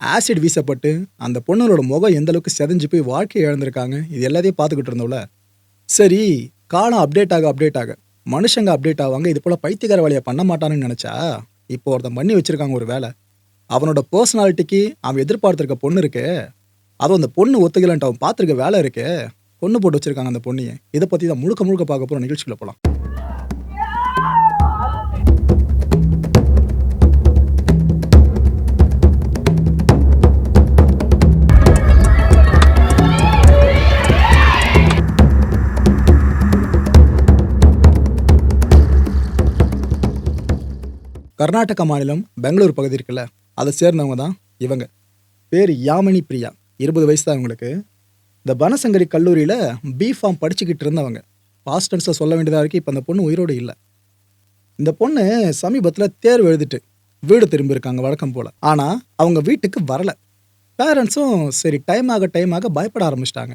Acid வீசப்பட்டு அந்த பொண்ணுங்களோட முகம் எந்த அளவுக்கு செதஞ்சு போய் வாழ்க்கையை இழந்திருக்காங்க இது எல்லாத்தையும் பார்த்துக்கிட்டு இருந்தோம்ல. சரி காலம் அப்டேட் ஆக அப்டேட் ஆக. மனுஷங்க அப்டேட் ஆவாங்க இது போல் பைத்தியக்கார வேலையை பண்ண மாட்டானுன்னு நினச்சா இப்போ ஒருத்தன் பண்ணி வச்சிருக்காங்க ஒரு வேலை. அவனோட பர்சனாலிட்டிக்கு அவன் எதிர்பார்த்துருக்க பொண்ணு இருக்கு. அதுவும் அந்த பொண்ணு ஒத்துக்கலன்ட்டு அவன் பார்த்துருக்க வேலை இருக்கு. பொண்ணு போட்டு வச்சிருக்காங்க அந்த பொண்ணையை. இதை பற்றி தான் முழுக்க முழுக்க பார்க்க போகிற நிகழ்ச்சிக்குள்ள போலாம். கர்நாடக மாநிலம் பெங்களூர் பகுதி இருக்குல்ல அதை சேர்ந்தவங்க தான் இவங்க. பேர் யாமினி பிரியா. இருபது வயசு தான் இவங்களுக்கு. இந்த பனசங்கரி கல்லூரியில் பிஃபார்ம் படிச்சுக்கிட்டு இருந்தவங்க. பாஸ்ட் டென்ஸில் சொல்ல வேண்டியதாக இருக்குது இப்போ அந்த பொண்ணு உயிரோடு இல்லை. இந்த பொண்ணு சமீபத்தில் தேர்வு எழுதிட்டு வீடு திரும்பியிருக்காங்க வழக்கம் போல். ஆனால் அவங்க வீட்டுக்கு வரலை. பேரண்ட்ஸும் சரி டைம் ஆக டைம் ஆக பயப்பட ஆரம்பிச்சிட்டாங்க.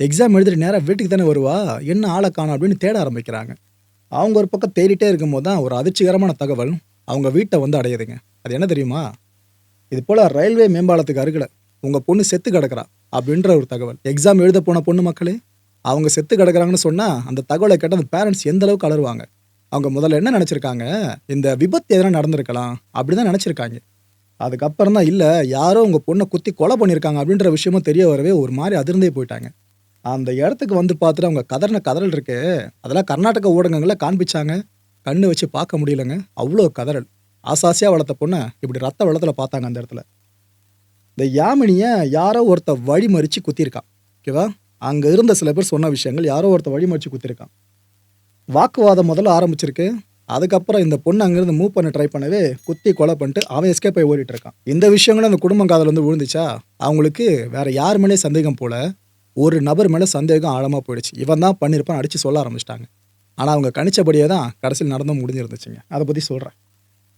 எக்ஸாம் எழுதிட்டு நேராக வீட்டுக்கு தானே வருவா என்ன ஆளை காணோம் அப்படின்னு தேட ஆரம்பிக்கிறாங்க. அவங்க ஒரு பக்கம் தேடிட்டே இருக்கும்போது தான் ஒரு அதிர்ச்சிகரமான தகவல் அவங்க வீட்டை வந்து அடையுதுங்க அது என்ன தெரியுமா? இது போல் ரயில்வே மேம்பாலத்துக்கு அருகில் உங்கள் பொண்ணு செத்து கிடக்கிறா அப்படின்ற ஒரு தகவல். எக்ஸாம் எழுத போன பொண்ணு மக்களே அவங்க செத்து கிடக்குறாங்கன்னு சொன்னால் அந்த தகவலை கேட்ட அந்த பேரண்ட்ஸ் எந்த அளவுக்கு அலருவாங்க அவங்க முதல்ல என்ன நினச்சிருக்காங்க? இந்த விபத்து எதனா நடந்திருக்கலாம் அப்படி தான் நினச்சிருக்காங்க. அதுக்கப்புறம் தான் இல்லை யாரோ உங்கள் பொண்ணை குத்தி கொலை பண்ணியிருக்காங்க அப்படின்ற விஷயமும் தெரிய வரவே ஒரு மாதிரி அதிர்ந்தே போயிட்டாங்க. அந்த இடத்துக்கு வந்து பார்த்துட்டு அவங்க கதறின கதறல் இருக்கு அதெல்லாம் கர்நாடக ஊடகங்களில் காண்பிச்சாங்க. கண்ணு வச்சு பார்க்க முடியலங்க. அவ்வளோ கதறல். ஆசாசியாக வளர்த்த பொண்ணை இப்படி ரத்த வெள்ளத்தில் பார்த்தாங்க அந்த இடத்துல. இந்த யாமினியை யாரோ ஒருத்த வழி மறித்து குத்திருக்கான் ஓகேவா? அங்கே இருந்த சில பேர் சொன்ன விஷயங்கள் யாரோ ஒருத்த வழி மறித்து குத்திருக்கான். வாக்குவாதம் முதல்ல ஆரம்பிச்சிருக்கு. அதுக்கப்புறம் இந்த பொண்ணு அங்கேருந்து மூவ் பண்ண ட்ரை பண்ணவே குத்தி கொலை பண்ணிட்டு அவன் எஸ்கேப் போய் ஓடிட்டு இருக்கான். இந்த விஷயங்களும் அந்த குடும்பம் காதல் வந்து விழுந்துச்சா? அவங்களுக்கு வேற யார் மேலே சந்தேகம் போல ஒரு நபர் மேலே சந்தேகம் ஆழமாக போயிடுச்சு. இவன் தான் பண்ணியிருப்பான் அடித்து சொல்ல ஆரம்பிச்சிட்டாங்க. ஆனால் அவங்க கணிச்சபடியே தான் கடைசியில் நடந்து முடிஞ்சிருந்துச்சுங்க. அதை பற்றி சொல்கிறேன்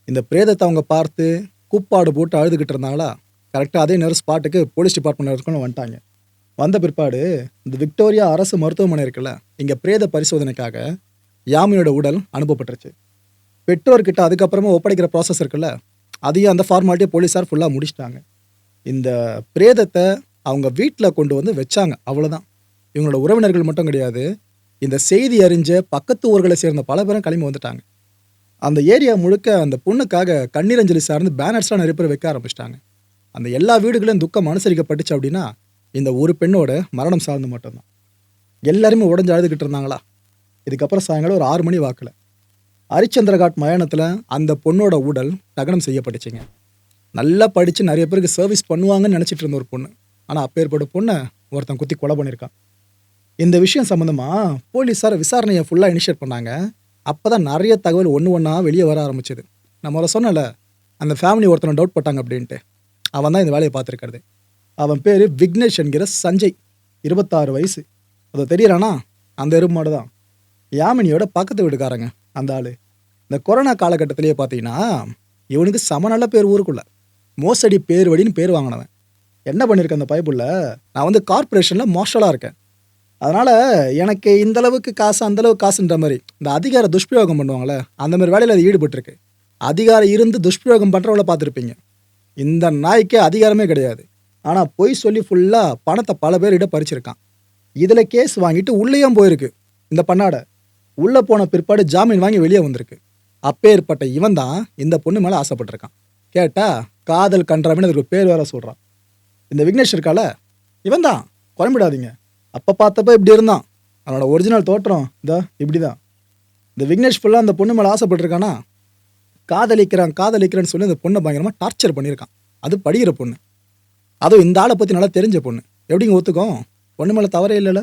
இந்த பிரேதத்தை அவங்க பார்த்து கூப்பாடு போட்டு அழுதுகிட்டு இருந்தாங்களா? கரெக்டாக அதே நேரம் ஸ்பாட்டுக்கு போலீஸ் டிபார்ட்மெண்ட் இருக்கணும்னு வந்துட்டாங்க. வந்த பிற்பாடு இந்த விக்டோரியா அரசு மருத்துவமனை இருக்குல்ல இங்கே பிரேத பரிசோதனைக்காக யாமினோட உடல் அனுப்பப்பட்டுருச்சு. பெற்றோர்கிட்ட அதுக்கப்புறமா ஒப்படைக்கிற ப்ராசஸ் இருக்குல்ல அதையும் அந்த ஃபார்மாலிட்டியை போலீஸார் ஃபுல்லாக முடிச்சிட்டாங்க. இந்த பிரேதத்தை அவங்க வீட்டில் கொண்டு வந்து வச்சாங்க அவ்வளோதான் இவங்களோட உறவினர்கள் மட்டும் கிடையாது இந்த செய்தி அறிஞ்ச பக்கத்து ஊர்களை சேர்ந்த பல பேரும் கிளம்பி வந்துட்டாங்க. அந்த ஏரியா முழுக்க அந்த பொண்ணுக்காக கண்ணீரஞ்சலி சார்ந்து பேனர்ஸ்லாம் நிறைய பேர் வைக்க ஆரம்பிச்சிட்டாங்க. அந்த எல்லா வீடுகளையும் துக்கம் அனுசரிக்கப்பட்டுச்சு அப்படின்னா இந்த ஒரு பெண்ணோட மரணம் சார்ந்து மட்டும்தான். எல்லாருமே உடஞ்சு அழுதுகிட்டு இருந்தாங்களா? இதுக்கப்புறம் சாயங்காலம் ஒரு ஆறு மணி வாக்கில். ஹரிச்சந்திரகாட் மயானத்தில் அந்த பொண்ணோட உடல் தகனம் செய்யப்பட்டுச்சுங்க. நல்லா படித்து நிறைய பேருக்கு சர்வீஸ் பண்ணுவாங்கன்னு நினச்சிட்டு இருந்த ஒரு பொண்ணு. ஆனால் அப்பேற்பட்ட பொண்ணை ஒருத்தன் குத்தி கொலை பண்ணியிருக்கான். இந்த விஷயம் சம்மந்தமாக போலீஸார் விசாரணையை ஃபுல்லாக இனிஷியேட் பண்ணாங்க. அப்போ தான் நிறைய தகவல் ஒன்று ஒன்றா வெளியே வர ஆரம்பிச்சது. நம்ம முதல்ல சொன்னல அந்த ஃபேமிலி ஒருத்தனை டவுட் பட்டாங்க அப்படின்ட்டு. அவன் தான் இந்த வேலையை பார்த்துருக்கிறது. அவன் பேர் விக்னேஷ் என்கிற சஞ்சய். இருபத்தாறு வயசு. அதை தெரியறானா? அந்த எருமாடு தான். யாமினியோட பக்கத்து வீட்டுக்காரங்க அந்த ஆள். இந்த கொரோனா காலகட்டத்திலேயே பார்த்தீங்கன்னா இவனுக்கு சம நல்ல பேர் ஊருக்குள்ள. மோசடி பேர் வடின்னு பேர் வாங்கினவன். என்ன பண்ணியிருக்கேன் அந்த பைப்புள்ள நான் வந்து கார்ப்பரேஷனில் மோஷலாக இருக்கேன். அதனால் எனக்கு இந்த அளவுக்கு காசு அந்த அளவுக்கு காசுன்ற மாதிரி இந்த அதிகார துஷ்பிரயோகம் பண்ணுவாங்களே அந்த மாதிரி வேலையில் அது ஈடுபட்டிருக்கு. அதிகாரம் இருந்து துஷ்பிரயோகம் பண்ணுறவங்கள பார்த்துருப்பீங்க. இந்த நாய்க்கே அதிகாரமே கிடையாது. ஆனால் பொய் சொல்லி ஃபுல்லாக பணத்தை பல பேர்கிட்ட பறிச்சிருக்கான். இதில் கேஸ் வாங்கிட்டு உள்ளேயும் போயிருக்கு. இந்த பண்ணாடை. உள்ளே போன பிற்பாடு ஜாமீன் வாங்கி வெளியே வந்திருக்கு. அப்பேற்பட்ட இவன் தான் இந்த பொண்ணு மேலே ஆசைப்பட்டிருக்கான். கேட்டால் காதல் கன்றாமின்னு அதுக்கு பேர் வேற சொல்கிறான் இந்த விக்னேஷ் இருக்கால? இவன் தான். குழம்பிடாதீங்க. அப்போ பார்த்தப்ப இப்படி இருந்தான். அவனோட ஒரிஜினல் தோற்றம் இதா இப்படி தான் இந்த விக்னேஷ் ஃபுல்லாக அந்த பொண்ணு மேலே ஆசைப்பட்டிருக்கானா? காதலிக்கிறான் காதலிக்கிறான்னு சொல்லி அந்த பொண்ணை பயங்கரமாக டார்ச்சர் பண்ணியிருக்கான். அது படிக்கிற பொண்ணு. அதுவும் இந்த ஆளை பற்றி நல்லா தெரிஞ்ச பொண்ணு. எப்படிங்க ஒத்துக்கும் பொண்ணு மேலே தவறே இல்லைல்ல.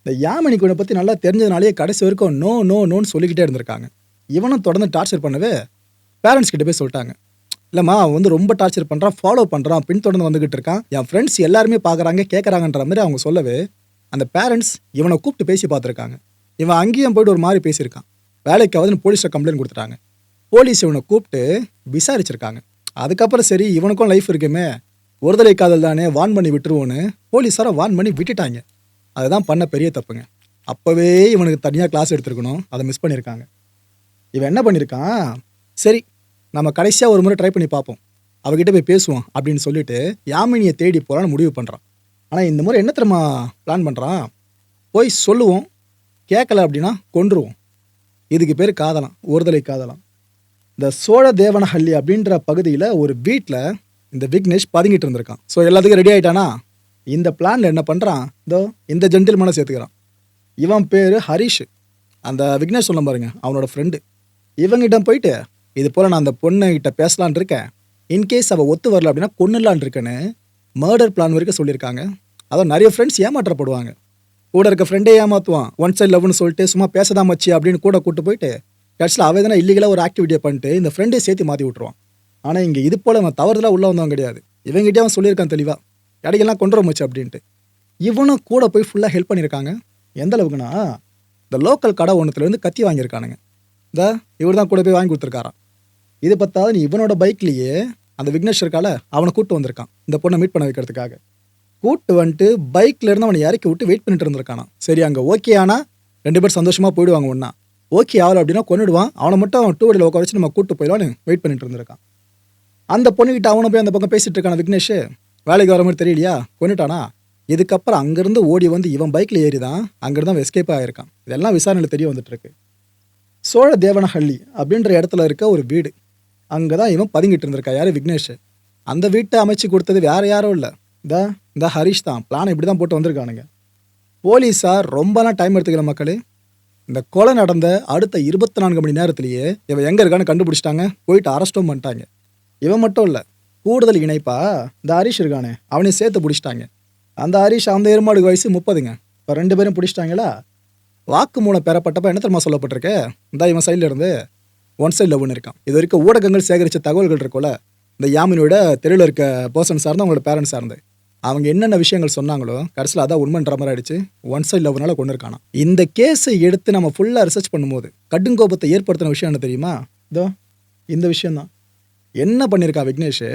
இந்த யாமினி குணை பற்றி நல்லா தெரிஞ்சதுனாலேயே கடைசி வரைக்கும் நோ நோ நோன்னு சொல்லிக்கிட்டே இருந்திருக்காங்க. இவனும் தொடர்ந்து டார்ச்சர் பண்ணவே பேரண்ட்ஸ் கிட்ட போய் சொல்லிட்டாங்க. இல்லைம்மா அவன் வந்து ரொம்ப டார்ச்சர் பண்ணுறான் ஃபாலோ பண்ணுறான் பின்தொடர்ந்து வந்துகிட்டு இருக்கான். என் ஃப்ரெண்ட்ஸ் எல்லாருமே பார்க்குறாங்க கேட்குறாங்கன்ற மாதிரி அவங்க சொல்லவே அந்த பேரண்ட்ஸ் இவனை கூப்பிட்டு பேசி பார்த்துருக்காங்க. இவன் அங்கேயும் போயிட்டு ஒரு மாதிரி பேசியிருக்கான். வேலைக்காவதுன்னு போலீஸில் கம்ப்ளைண்ட் கொடுத்துட்டாங்க. போலீஸ் இவனை கூப்பிட்டு விசாரிச்சிருக்காங்க. அதுக்கப்புறம் சரி இவனுக்கும் லைஃப் இருக்குமே. ஒருதலை காதல் தானே வான் பண்ணி விட்டுருவோன்னு போலீஸாரை வான் பண்ணி விட்டுட்டாங்க. அதுதான் பண்ண பெரிய தப்புங்க. அப்போவே இவனுக்கு தனியாக கிளாஸ் எடுத்திருக்கணும். அதை மிஸ் பண்ணியிருக்காங்க. இவன் என்ன பண்ணியிருக்கான்? சரி நம்ம கடைசியாக ஒரு முறை ட்ரை பண்ணி பார்ப்போம். அவகிட்ட போய் பேசுவோம் அப்படின்னு சொல்லிட்டு யாமினியை தேடி போகலான்னு முடிவு பண்ணுறான் ஆனால் இந்த முறை என்ன தெரியுமா பிளான் பண்ணுறான் போய் சொல்லுவோம். கேட்கல அப்படின்னா கொன்றுவோம். இதுக்கு பேர் காதலாம் ஒருதலை காதலாம் இந்த சோழ தேவனஹள்ளி அப்படின்ற பகுதியில் ஒரு வீட்டில் இந்த விக்னேஷ் பதுங்கிட்டு இருந்திருக்கான். ஸோ எல்லாத்துக்கும் ரெடி ஆயிட்டானா? இந்த பிளானில் என்ன பண்ணுறான் இதோ இந்த ஜென்டில்மேனை சேர்த்துக்கிறான். இவன் பேர் ஹரிஷ். அந்த விக்னேஷ் சொல்ல பாருங்க அவனோட ஃப்ரெண்டு இவங்கிட்ட போயிட்டு இது போல் நான் அந்த பொண்ணுகிட்ட பேசலான் இருக்கேன். இன்கேஸ் அவள் ஒத்து வரல அப்படின்னா கொன்னுலான் இருக்கேன்னு. மர்டர் பிளான் வரைக்கும் சொல்லியிருக்காங்க. அதான் நிறைய ஃப்ரெண்ட்ஸ் ஏமாற்றப்படுவாங்க. கூட இருக்க ஃப்ரெண்டே ஏமாத்துவான். ஒன் சைட் லவ்னு சொல்லிட்டு சும்மா பேசதான் மச்சி அப்படின்னு கூட கூட்டு போயிட்டு கடைசியில் அவை தானே இல்லீகலாக ஒரு ஆக்டிவிட்டியை பண்ணிட்டு இந்த ஃப்ரெண்டே சேர்த்து மாற்றி விட்ருவான் ஆனால் இங்கே இது போல் அவன் தவறுதலாக உள்ள வந்தவன் கிடையாது. இவங்ககிட்டயே அவன் சொல்லியிருக்கான் தெளிவாக இடையெல்லாம் கொண்டு மச்சு அப்படின்ட்டு. இவனும் கூட போய் ஃபுல்லாக ஹெல்ப் பண்ணியிருக்காங்க. எந்த அளவுக்குன்னா இந்த லோக்கல் கடை ஒன்றுத்துலேருந்து கத்தி வாங்கியிருக்கானுங்க. இந்த இவர் தான் கூட போய் வாங்கி கொடுத்துருக்காரான் இது பத்தாவது நீ இவனோட பைக்லேயே அந்த விக்னேஷ் இருக்கால அவனை கூட்டு வந்திருக்கான் இந்த பொண்ணை மீட் பண்ண வைக்கிறதுக்காக. கூட்டு வந்துட்டு பைக்ல இருந்து அவனை இறக்கி விட்டு வெயிட் பண்ணிட்டு இருந்திருக்கானா? சரி அங்கே ஓகே ஆனா ரெண்டு பேரும் சந்தோஷமா போயிடுவாங்க ஒன்றா ஓகே ஆகல அப்படின்னா கொண்டுடுவான் அவனை மட்டும் அவன் டூ வீலர் உட்கார வச்சு நம்ம கூட்டு போயிடலான்னு வெயிட் பண்ணிட்டு இருந்திருக்கான். அந்த பொண்ணுகிட்ட அவனை போய் அந்த பக்கம் பேசிட்டு இருக்கான விக்னேஷ். வேலைக்கு வர மாதிரி தெரியலையா? கொண்டுட்டானா இதுக்கப்புறம் அங்கேருந்து ஓடி வந்து இவன் பைக்கில் ஏறி தான் அங்கேருந்து அவன் எஸ்கேப் ஆகிருக்கான் இதெல்லாம் விசாரணையில் தெரிய வந்துட்டு இருக்கு. சோழ தேவனஹள்ளி அப்படின்ற இடத்துல இருக்க ஒரு வீடு. அங்கே தான் இவன் பதுங்கிட்டு இருந்திருக்கா. யார்? விக்னேஷ். அந்த வீட்டை அமைச்சு கொடுத்தது வேற யாரும் இல்லை. இந்த இந்த ஹரிஷ் தான். பிளான் இப்படி தான் போட்டு வந்திருக்கானுங்க. போலீஸார் ரொம்பலாம் டைம் எடுத்துக்கல மக்களே. இந்த கொலை நடந்த அடுத்த இருபத்தி நான்கு மணி நேரத்திலேயே இவன் எங்கே இருக்கான்னு கண்டுபிடிச்சிட்டாங்க. போயிட்டு அரெஸ்ட்டும் பண்ணிட்டாங்க. இவன் மட்டும் இல்லை கூடுதல் இணைப்பா இந்த ஹரிஷ் இருக்கானே. அவனையும் சேர்த்து பிடிச்சிட்டாங்க. அந்த ஹரிஷ் அந்த எருமாடு வயசு முப்பதுங்க. இப்போ ரெண்டு பேரும் பிடிச்சிட்டாங்களா? வாக்கு மூலம் பெறப்பட்டப்ப என்ன தெரியுமா சொல்லப்பட்டிருக்கு? இந்த இவன் சைடில் இருந்து ஒன் சைடில் ஒன்று இருக்கான் இது வரைக்கும் ஊடகங்கள் சேகரித்த தகவல்கள் இருக்கும்ல இந்த யாமினோட தெருவில் இருக்க பர்சன் சார்ந்து அவங்களோட பேரண்ட்ஸ் சார்ந்து. அவங்க என்னென்ன விஷயங்கள் சொன்னாங்களோ கடைசியில் அதான் உண்மைன்ற மாதிரி ஆயிடுச்சு. ஒன் சைட் லவ்னால கொண்டு இருக்கானா இந்த கேஸை எடுத்து நம்ம ஃபுல்லாக ரிசர்ச் பண்ணும்போது கடுங்கோபத்தை ஏற்படுத்தின விஷயம் என்ன தெரியுமா? இதோ இந்த விஷயந்தான் என்ன பண்ணியிருக்கா விக்னேஷ்?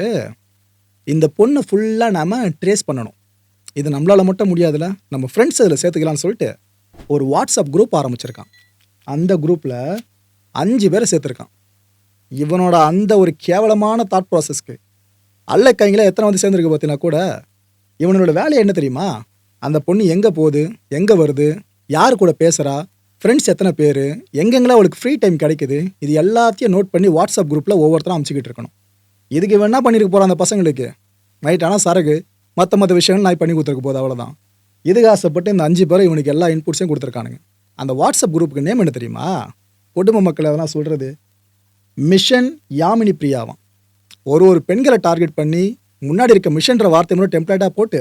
இந்த பொண்ணை ஃபுல்லாக நாம் ட்ரேஸ் பண்ணணும். இது நம்மளால் மட்டும் முடியாதுல்ல நம்ம ஃப்ரெண்ட்ஸ் இதில் சேர்த்துக்கலாம்னு சொல்லிட்டு ஒரு வாட்ஸ்அப் குரூப் ஆரம்பிச்சிருக்கான் அந்த குரூப்பில் அஞ்சு பேரை சேர்த்துருக்கான். இவனோட அந்த ஒரு கேவலமான தாட் ப்ராசஸ்க்கு அல்ல கைங்கள எத்தனை வந்து சேர்ந்துருக்கு பார்த்தீங்கன்னா கூட இவனோட வேலை என்ன தெரியுமா? அந்த பொண்ணு எங்கே போகுது? எங்கே வருது? யார் கூட பேசுகிறா ஃப்ரெண்ட்ஸ் எத்தனை பேர்? எங்கெங்கெல்லாம் அவளுக்கு ஃப்ரீ டைம் கிடைக்குது? இது எல்லாத்தையும் நோட் பண்ணி வாட்ஸ்அப் குரூப்பில் ஒவ்வொருத்தரும் அமைச்சிக்கிட்டு இருக்கணும். இதுக்கு இவன் என்ன பண்ணியிருக்க போகிறான் அந்த பசங்களுக்கு? நைட் ஆனால் சரகு மற்ற மற்ற விஷயங்கள் நான் பண்ணி கொடுத்துருக்க போது அவ்வளோதான் இதுக்கு ஆசைப்பட்டு இந்த அஞ்சு பேரும் இவனுக்கு எல்லா இன்புட்ஸையும் கொடுத்துருக்கானுங்க. அந்த வாட்ஸ்அப் குரூப்புக்கு நேம் என்ன தெரியுமா? குடும்ப மக்கள் அதெல்லாம் சொல்கிறது மிஷன் யாமினி பிரியாவாம். ஒரு ஒரு பெண்களை டார்கெட் பண்ணி முன்னாடி இருக்க மிஷன்ற வார்த்தை மூலம் டெம்ப்ளேட்டாக போட்டு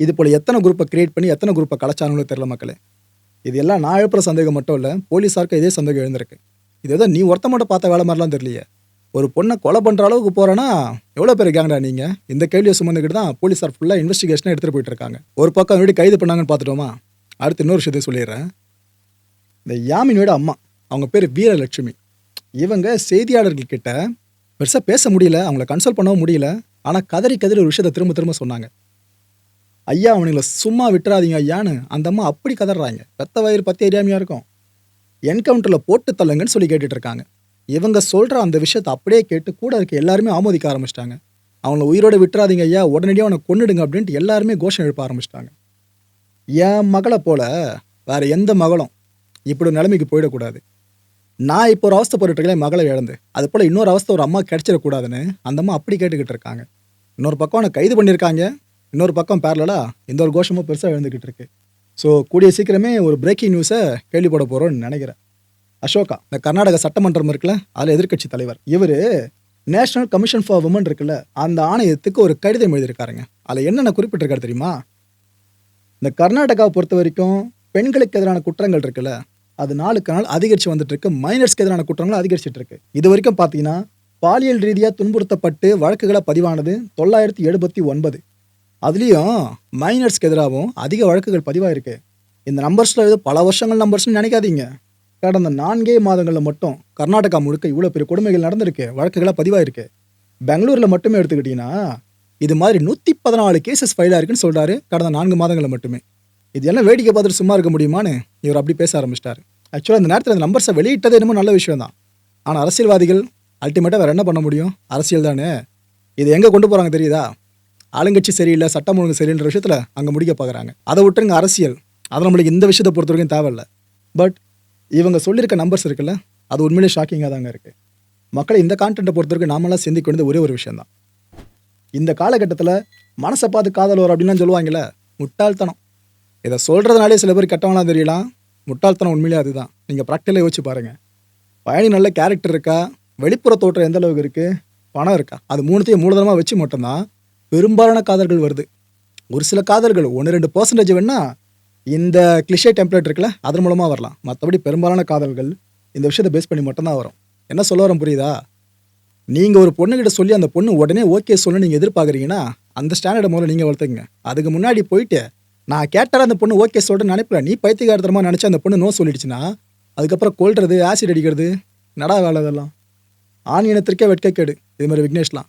இது போல் எத்தனை குரூப்பை கிரியேட் பண்ணி எத்தனை குரூப்பை கலைச்சாங்களோ தெரில மக்களே. இது எல்லாம் நான் எழுப்புற சந்தேகம் மட்டும் இல்லை போலீஸாருக்கு இதே சந்தேகம் எழுந்திருக்கு. இது ஏதோ நீ ஒருத்த மட்டும் பார்த்த வேலை மாதிரிலாம் தெரியலையே. ஒரு பொண்ணை கொலை பண்ணுற அளவுக்கு போகிறேன்னா எவ்வளோ பேர் இருக்காங்கடா நீங்கள் இந்த கேள்வியை சுமந்துக்கிட்டு தான் போலீஸார் ஃபுல்லாக இன்வெஸ்டிகேஷனை எடுத்துகிட்டு போயிட்டு இருக்காங்க. ஒரு பக்கம் வீடு கைது பண்ணாங்கன்னு பார்த்துட்டோமா? அடுத்து இன்னொரு விஷயத்தையும் சொல்லிடுறேன். இந்த யாமினியோட அம்மா. அவங்க பேர் வீரலட்சுமி. இவங்க செய்தியாளர்கள் கிட்ட பெருசாக பேச முடியல அவங்கள கன்சல்ட் பண்ணவும் முடியல ஆனால் கதறி கதறி ஒரு விஷயத்தை திரும்ப திரும்ப சொன்னாங்க. ஐயா அவனுங்களை சும்மா விட்டுறாதீங்க ஐயான்னு அந்த அம்மா அப்படி கதறாங்க. பெத்த வயிறு பத்தி எரியாமையா இருக்கும். என்கவுண்டரில் போட்டு தள்ளுங்கன்னு சொல்லி கேட்டுட்டு இருக்காங்க. இவங்க சொல்கிற அந்த விஷயத்தை அப்படியே கேட்டு கூட இருக்க எல்லாருமே ஆமோதிக்க ஆரம்பிச்சிட்டாங்க. அவங்கள உயிரோட விட்டுறாதீங்க ஐயா உடனடியாக அவனை கொண்டுடுங்க அப்படின்ட்டு எல்லாருமே கோஷம் எழுப்ப ஆரம்பிச்சிட்டாங்க. என் மகளை போல வேறு எந்த மகளும் இப்படி நிலைமைக்கு போயிடக்கூடாது. நான் இப்போ ஒரு அவஸ்தை இருக்கேன் என் மகளை இழந்து. அது போல் இன்னொரு அவஸ்தை ஒரு அம்மா கிடைச்சிடக்கூடாதுன்னு அந்த அம்மா அப்படி கேட்டுக்கிட்டு இருக்காங்க. இன்னொரு பக்கம் அவனை கைது பண்ணியிருக்காங்க. இன்னொரு பக்கம் பேரலா இந்த ஒரு கோஷமும் பெருசாக எழுந்துக்கிட்டு இருக்கு. ஸோ கூடிய சீக்கிரமே ஒரு பிரேக்கிங் நியூஸை கேள்விப்பட போகிறோம்னு நினைக்கிறேன். அசோகா இந்த கர்நாடக சட்டமன்றம் இருக்குல்ல அதில் எதிர்க்கட்சி தலைவர். இவர் நேஷனல் கமிஷன் ஃபார் உமன் இருக்குல்ல அந்த ஆணையத்துக்கு ஒரு கடிதம் எழுதியிருக்காருங்க. அதில் என்னென்ன குறிப்பிட்டிருக்காரு தெரியுமா? இந்த கர்நாடகாவை பொறுத்த வரைக்கும் பெண்களுக்கு எதிரான குற்றங்கள் இருக்குல்ல அது நாளுக்கு நாள் அதிகரித்து வந்துட்டு இருக்கு மைனர்ஸ்க்கு எதிரான குற்றங்களும் அதிகரிச்சுட்டு இருக்கு இது வரைக்கும் பார்த்தீங்கன்னா பாலியல் ரீதியாக துன்புறுத்தப்பட்டு வழக்குகளை பதிவானது தொள்ளாயிரத்தி எழுபத்தி ஒன்பது. அதுலேயும் மைனர்ஸ்க்கு எதிராகவும் அதிக வழக்குகள் பதிவாயிருக்கு. இந்த நம்பர்ஸில் இது பல வருஷங்கள் நம்பர்ஸ்னு நினைக்காதீங்க. கடந்த நான்கே மாதங்களில் மட்டும் கர்நாடகா முழுக்க இவ்வளோ பெரிய கொடுமைகள் நடந்திருக்கு. வழக்குகளாக பதிவாயிருக்கு. பெங்களூரில் மட்டுமே எடுத்துக்கிட்டிங்கன்னா இது மாதிரி நூற்றி பதினாலு கேசஸ் ஃபைல் ஆயிருக்குன்னு சொல்கிறாரு கடந்த நான்கு மாதங்களில் மட்டுமே. இது எல்லாம் வேடிக்கை பார்த்துட்டு சும்மா இருக்க முடியுமான்னு இவர் அப்படி பேச ஆரம்பிச்சிட்டாரு. ஆக்சுவலாக இந்த நேரத்தில் இந்த நம்பர்ஸை வெளியிட்டது என்னமோ நல்ல விஷயம் தான் ஆனால் அரசியல்வாதிகள் அல்டிமேட்டாக வேறு என்ன பண்ண முடியும்? அரசியல் தானே. இது எங்கே கொண்டு போகிறாங்க தெரியுதா? ஆளுங்கட்சி சரியில்லை சட்டம் ஒழுங்கு சரியில்லைன்ற விஷயத்தில் அங்கே முடிக்க பார்க்குறாங்க அதை விட்டுருங்க அரசியல். அது நம்மளுக்கு இந்த விஷயத்தை பொறுத்த வரைக்கும் தேவையில்லை. பட் இவங்க சொல்லியிருக்க நம்பர்ஸ் இருக்குல்ல அது உண்மையிலே ஷாக்கிங்காக தாங்க இருக்குது மக்களை இந்த கான்டென்ட்டை பொறுத்த வரைக்கும் நாமெல்லாம் சிந்திக்க வேண்டியது ஒரே ஒரு விஷயம் தான் இந்த காலகட்டத்தில் மனசை பார்த்து காதல் வரும் அப்படின்லாம் சொல்லுவாங்கல்ல முட்டாள்தனம். இதை சொல்கிறதுனாலே சில பேர் கெட்டவங்களாம் தெரியலாம் முட்டாள்தனம் உண்மையிலே அதுதான். நீங்கள் ப்ராக்டிக்கலாக யோசிச்சு பாருங்கள் பயணி நல்ல கேரக்டர் இருக்கா? வெளிப்புற தோற்றம் எந்த அளவுக்கு இருக்குது பணம் இருக்கா? அது மூணுத்தையும் மூலதனமாக வச்சு மட்டும்தான் பெரும்பாலான காதல்கள் வருது. ஒரு சில காதல்கள் ஒன்று ரெண்டு பர்சன்டேஜ் வேணால் இந்த கிளிஷே டெம்ப்ளேட் இருக்குல்ல அதன் மூலமாக வரலாம். மற்றபடி பெரும்பாலான காதல்கள் இந்த விஷயத்தை பேஸ் பண்ணி மட்டும்தான் வரும். என்ன சொல்ல வரோம் புரியுதா? நீங்கள் ஒரு பொண்ணுகிட்ட சொல்லி அந்த பொண்ணு உடனே ஓகே சொல்லு நீங்கள் எதிர்பார்க்குறீங்கன்னா அந்த ஸ்டாண்டர்டை முதல்ல நீங்கள் வளர்த்துங்க அதுக்கு முன்னாடி போயிட்டு நான் கேட்டால் அந்த பொண்ணு ஓகே சொல்கிறேன்னு நினைப்பல நீ பைத்தியகாரத்தனமாக நினச்சி அந்த பொண்ணு நோ சொல்லிடுச்சுன்னா அதுக்கப்புறம் கொள்றது ஆசிட் அடிக்கிறது நடா வேலை இதெல்லாம். ஆண் இனத்திற்கே வெட்கக்கேடு. இது மாதிரி விக்னேஷ்லாம்.